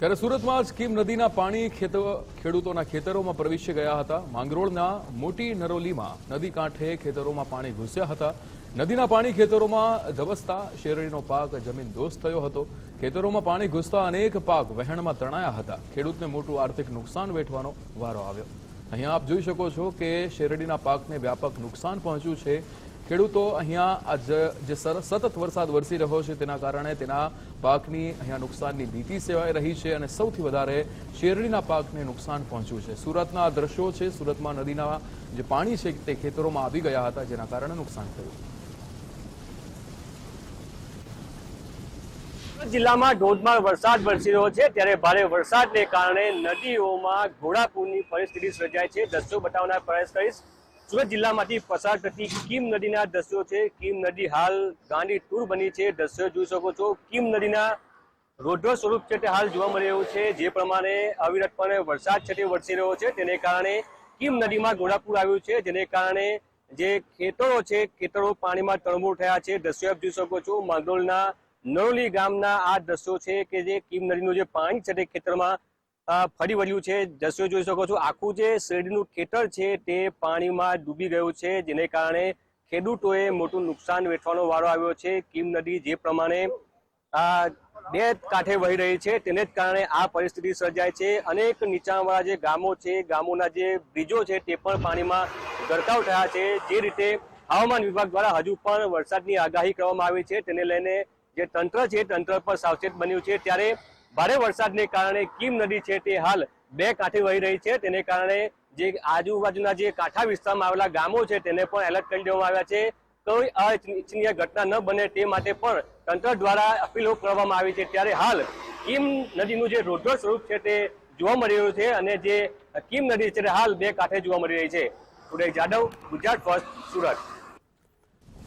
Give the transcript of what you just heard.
ત્યારે સુરતમાં જ કીમ નદીના પાણી ખેડૂતોના ખેતરોમાં પ્રવેશી ગયા હતા. માંગરોળના મોટી નરોલીમાં નદી કાંઠે ખેતરોમાં પાણી ઘૂસ્યા હતા. નદીના પાણી ખેતરોમાં ધબસતા શેરડીનો પાક જમીન દોસ્ત થયો હતો. ખેતરોમાં પાણી ઘૂસતા અનેક પાક વહેણમાં તણાયા હતા. ખેડૂતને મોટું આર્થિક નુકસાન વેઠવાનો વારો આવ્યો. અહીંયા આપ જોઈ શકો છો કે શેરડીના પાકને વ્યાપક નુકસાન પહોંચ્યું છે. ખેડૂતો અહીંયા જે સતત વરસાદ વરસી રહ્યો છે તેના કારણે તેના પાકની અહીંયા નુકસાનની ભીતિ સેવાઈ રહી છે અને સૌથી વધારે શેરડીના પાકને નુકસાન પહોંચ્યું છે. સુરતના દ્રશ્યો છે, સુરતમાં નદીના જે પાણી છે તે ખેતરોમાં આવી ગયા હતા જેના કારણે નુકસાન થયું. જિલ્લામાં ધોધમાર વરસાદ વરસી રહ્યો છે. ત્યારે ભારે વરસાદને કારણે નદીઓમાં ઘોડાપૂરની પરિસ્થિતિ સર્જાય છે. દ્રશ્યો બતાવવાનો પ્રયાસ કરીશ. સુરત જિલ્લામાંથી પસાર થતી કીમ નદીના દ્રશ્યો છે. કીમ નદી હાલ ગાંડી ટૂર બની છે. દ્રશ્યો જોઈ શકો છો. કીમ નદીના રોડ્રો સ્વરૂપ છે તે હાલ જોવા મળી રહ્યું છે. જે પ્રમાણે અવિરતપણે વરસાદ છે તે વરસી રહ્યો છે. તેને કારણે કીમ નદીમાં ઘોડાપૂર આવ્યું છે. જેને કારણે જે ખેતરો છે, ખેતરો પાણીમાં તળમૂળ થયા છે. દ્રશ્યો આપ જોઈ શકો છો. માંગરોળના નરોલી ગામના આ દ્રશ્યો છે કે જે કીમ નદીનું જે પાણી છે તે ખેતરમાં ફરી વળ્યું છે. દ્રશ્યો જોઈ શકો છો. આખું જે શેરડીનું ખેતર છે તે પાણીમાં ડૂબી ગયું છે. જેને કારણે ખેડૂતોએ મોટું નુકસાન વેઠવાનો વારો આવ્યો છે. કીમ નદી જે પ્રમાણે આ બે કાંઠે વહી રહી છે. તેને જ કારણે આ પરિસ્થિતિ સર્જાય છે. અનેક નીચાણવાળા જે ગામો છે, ગામોના જે બ્રિજો છે તે પણ પાણીમાં ગરકાવ થયા છે. જે રીતે હવામાન વિભાગ દ્વારા હજુ પણ વરસાદની આગાહી કરવામાં આવી છે. તેને લઈને જે તંત્ર છે, તંત્ર પર સાવચેત બન્યું છે. ત્યારે ભારે વરસાદને કારણે કીમ નદી છે તે હાલ બે કાંઠે વહી રહી છે. તેને કારણે જે આજુબાજુના જે કાંઠા વિસ્તારમાં આવેલા ગામો છે તેને પણ એલર્ટ કરી દેવામાં આવ્યા છે. કોઈ અનિચ્છનીય ઘટના ન બને તે માટે પણ તંત્ર દ્વારા અપીલો કરવામાં આવી છે. ત્યારે હાલ કીમ નદીનું જે રૌદ્ર સ્વરૂપ છે તે જોવા મળી રહ્યું છે અને જે કીમ નદી છે હાલ બે કાંઠે જોવા મળી રહી છે. ઉદય જાદવ, ગુજરાત ફર્સ્ટ, સુરત.